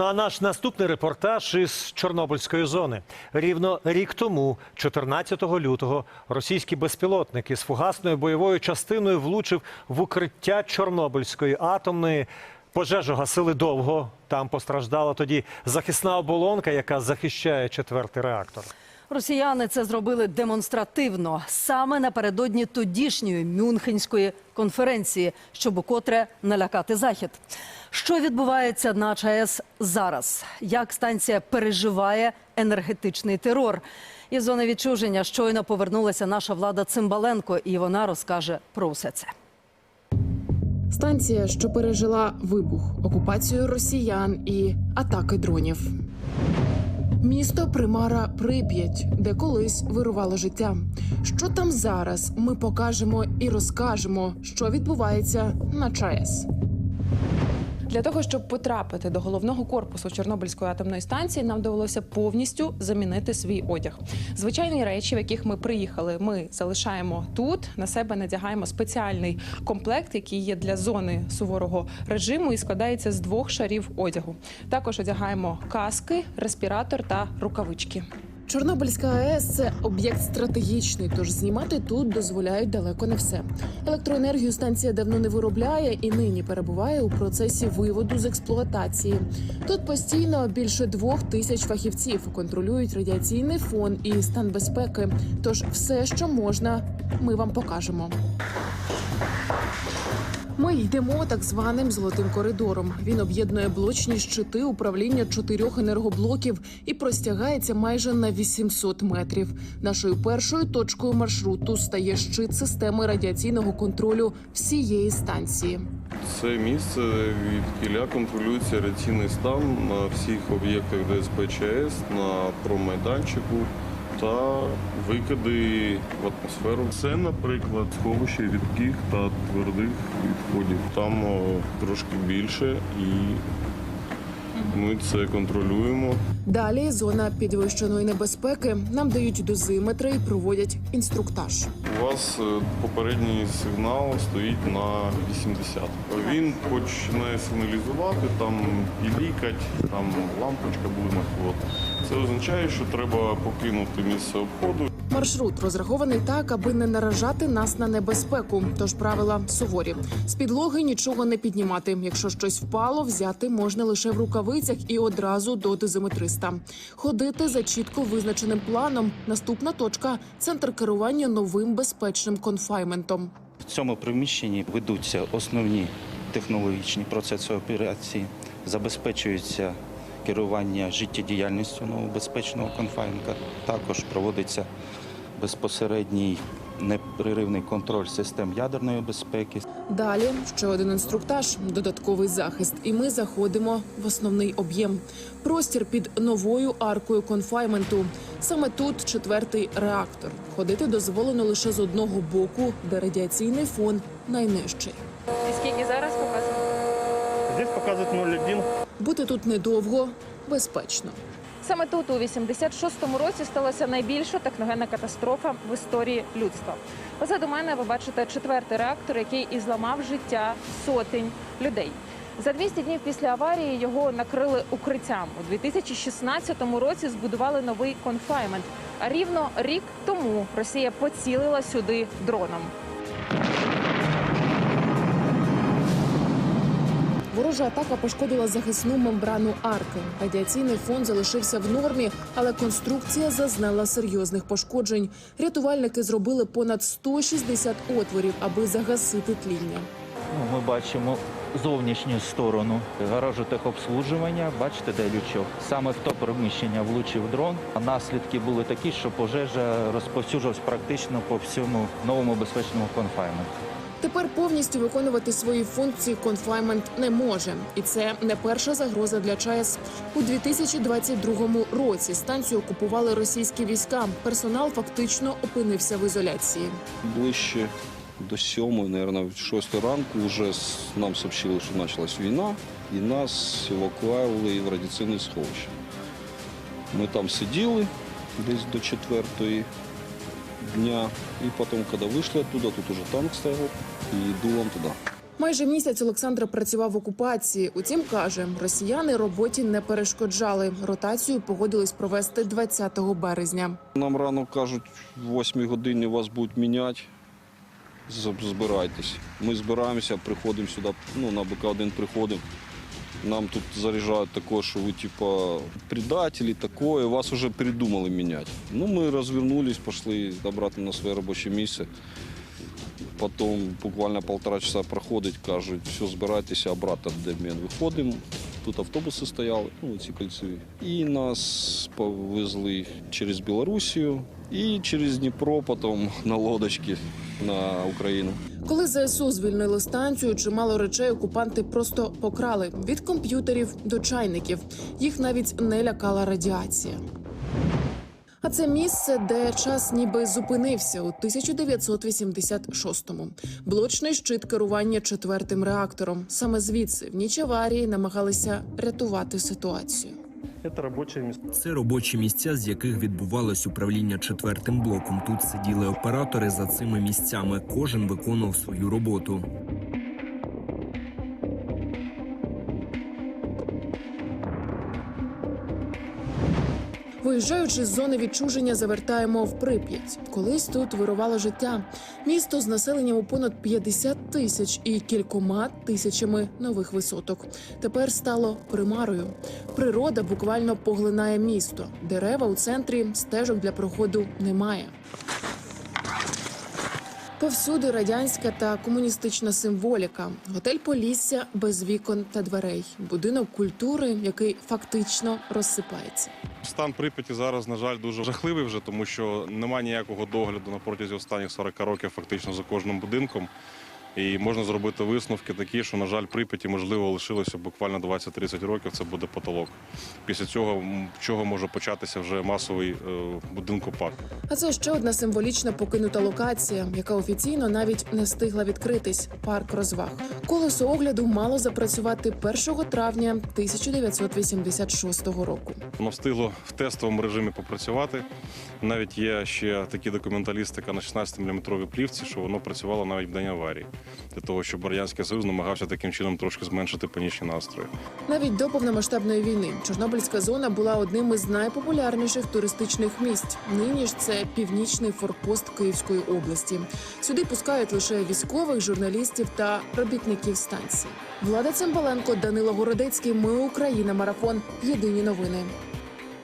Ну а наш наступний репортаж із Чорнобильської зони. Рівно рік тому, 14 лютого, російський безпілотник із фугасною бойовою частиною влучив в укриття Чорнобильської атомної. Пожежу гасили довго. Там постраждала тоді захисна оболонка, яка захищає четвертий реактор. Росіяни це зробили демонстративно саме напередодні тодішньої Мюнхенської конференції, щоб укотре налякати захід. Що відбувається на ЧАЕС зараз? Як станція переживає енергетичний терор? Із зони відчуження щойно повернулася наша влада Цимбаленко, і вона розкаже про усе це. Станція, що пережила вибух, окупацію росіян і атаки дронів. Місто Примара Прип'ять, де колись вирувало життя. Що там зараз? Ми покажемо і розкажемо, що відбувається на ЧАЕС. Для того щоб потрапити до головного корпусу Чорнобильської атомної станції, нам довелося повністю замінити свій одяг. Звичайні речі, в яких ми приїхали, ми залишаємо тут. На себе надягаємо спеціальний комплект, який є для зони суворого режиму і складається з двох шарів одягу. Також одягаємо каски, респіратор та рукавички. Чорнобильська АЕС це об'єкт стратегічний, тож знімати тут дозволяють далеко не все. Електроенергію станція давно не виробляє і нині перебуває у процесі виводу з експлуатації. Тут постійно більше двох тисяч фахівців контролюють радіаційний фон і стан безпеки. Тож все, що можна, ми вам покажемо. Ми йдемо так званим золотим коридором. Він об'єднує блочні щити управління чотирьох енергоблоків і простягається майже на 800 метрів. Нашою першою точкою маршруту стає щит системи радіаційного контролю всієї станції. Це місце від кіля контролюється радіаційний стан на всіх об'єктах ДСП ЧАЕС, на промайданчику та викиди в атмосферу. Це, наприклад, сховище рідких та твердих відходів. Там о, трошки більше і ми це контролюємо. Далі зона підвищеної небезпеки. Нам дають дозиметри і проводять інструктаж. У вас е, попередній сигнал стоїть на 80. Він починає сигналізувати, там пілікать, там лампочка буде от. Це означає, що треба покинути місце обходу. Маршрут розрахований так, аби не наражати нас на небезпеку. Тож правила суворі. З підлоги нічого не піднімати. Якщо щось впало, взяти можна лише в рукавицях і одразу до дозиметриста. Ходити за чітко визначеним планом. Наступна точка центр керування новим безпечним конфайментом. В цьому приміщенні ведуться основні технологічні процеси операції, забезпечується керування життєдіяльністю новобезпечного конфайнка. Також проводиться безпосередній непреривний контроль систем ядерної безпеки. Далі ще один інструктаж, додатковий захист, і ми заходимо в основний об'єм. Простір під новою аркою конфайменту. Саме тут четвертий реактор. Ходити дозволено лише з одного боку, де радіаційний фон найнижчий. І скільки зараз показує? Здесь показывает 0,1. Бути тут недовго, безпечно. Саме тут, у 86-му році, сталася найбільша техногенна катастрофа в історії людства. Позаду мене ви бачите четвертий реактор, який і зламав життя сотень людей. За 200 днів після аварії його накрили укриттям. У 2016 році збудували новий конфаймент. А рівно рік тому Росія поцілила сюди дроном. Ворожа атака пошкодила захисну мембрану арки. Радіаційний фон залишився в нормі, але конструкція зазнала серйозних пошкоджень. Рятувальники зробили понад 160 отворів, аби загасити тління. Ну, Ми бачимо зовнішню сторону гаражу техобслужування. Бачите, де лючок. Саме в то приміщення влучив дрон. А наслідки були такі, що пожежа розповсюджувалась практично по всьому новому безпечному конфайменту. Тепер повністю виконувати свої функції конфаймент не може, і це не перша загроза для ЧАЕС. У 2022 році станцію окупували російські війська. Персонал фактично опинився в ізоляції. ближче до сьомої, мабуть, шостої ранку вже нам сообщили, що почалась війна, і нас евакуювали в радіаційне сховище. Ми там сиділи десь до четвертої дня, і потім, коли вийшли оттуда, тут уже танк стояв і дулом туди. Майже місяць Олександр працював в окупації. Утім, каже, росіяни роботі не перешкоджали. Ротацію погодились провести 20 березня. Нам рано кажуть, в 8 годині вас будуть міняти. Збирайтесь. Ми збираємося, приходимо сюди, ну, на БК-1 приходимо. Нам тут заряджають такое, що ви типа предатели, такое, вас вже придумали міняти. Ну, ми развернулись, пішли обратно на своє робоче місце. Потім буквально полтора часа проходить, кажуть, все, збирайтеся обратно в Дем'ян. Виходимо. Тут автобуси стояли, ну ці кольцеві. І нас повезли через Білорусію і через Дніпро, потім на лодочки на Україну. Коли ЗСУ звільнили станцію, чимало речей окупанти просто покрали від комп'ютерів до чайників. Їх навіть не лякала радіація. А це місце, де час ніби зупинився у 1986-му. Блочний щит керування четвертим реактором. Саме звідси в ніч аварії намагалися рятувати ситуацію. Это рабочие места. Це робочі місця, з яких відбувалось управління четвертим блоком. Тут сиділи оператори за цими місцями. Кожен виконував свою роботу. Виїжджаючи з зони відчуження, завертаємо в Прип'ять. Колись тут вирувало життя. Місто з населенням у понад 50 тисяч і кількома тисячами нових висоток. Тепер стало примарою. Природа буквально поглинає місто. Дерева у центрі, стежок для проходу немає. Повсюди радянська та комуністична символіка. Готель Полісся без вікон та дверей. Будинок культури, який фактично розсипається. Стан Прип'яті зараз, на жаль, дуже жахливий вже, тому що немає ніякого догляду на протязі останніх 40 років фактично за кожним будинком. І можна зробити висновки такі, що, на жаль, Прип'яті, можливо, лишилося буквально 20-30 років. Це буде потолок. Після цього чого може початися вже масовий е, будинкопад. А це ще одна символічна покинута локація, яка офіційно навіть не встигла відкритись парк розваг. Колесо огляду мало запрацювати 1 травня 1986 року. Воно встигло в тестовому режимі попрацювати. Навіть є ще такі документалістика на 16-мм плівці, що воно працювало навіть в день аварії, для того, щоб Радянський Союз намагався таким чином трошки зменшити панічні настрої. Навіть до повномасштабної війни Чорнобильська зона була одним із найпопулярніших туристичних місць. Нині ж це північний форпост Київської області. Сюди пускають лише військових, журналістів та робітників станції. Влада Цимбаленко, Данило Городецький. Ми Україна. Марафон. Єдині новини.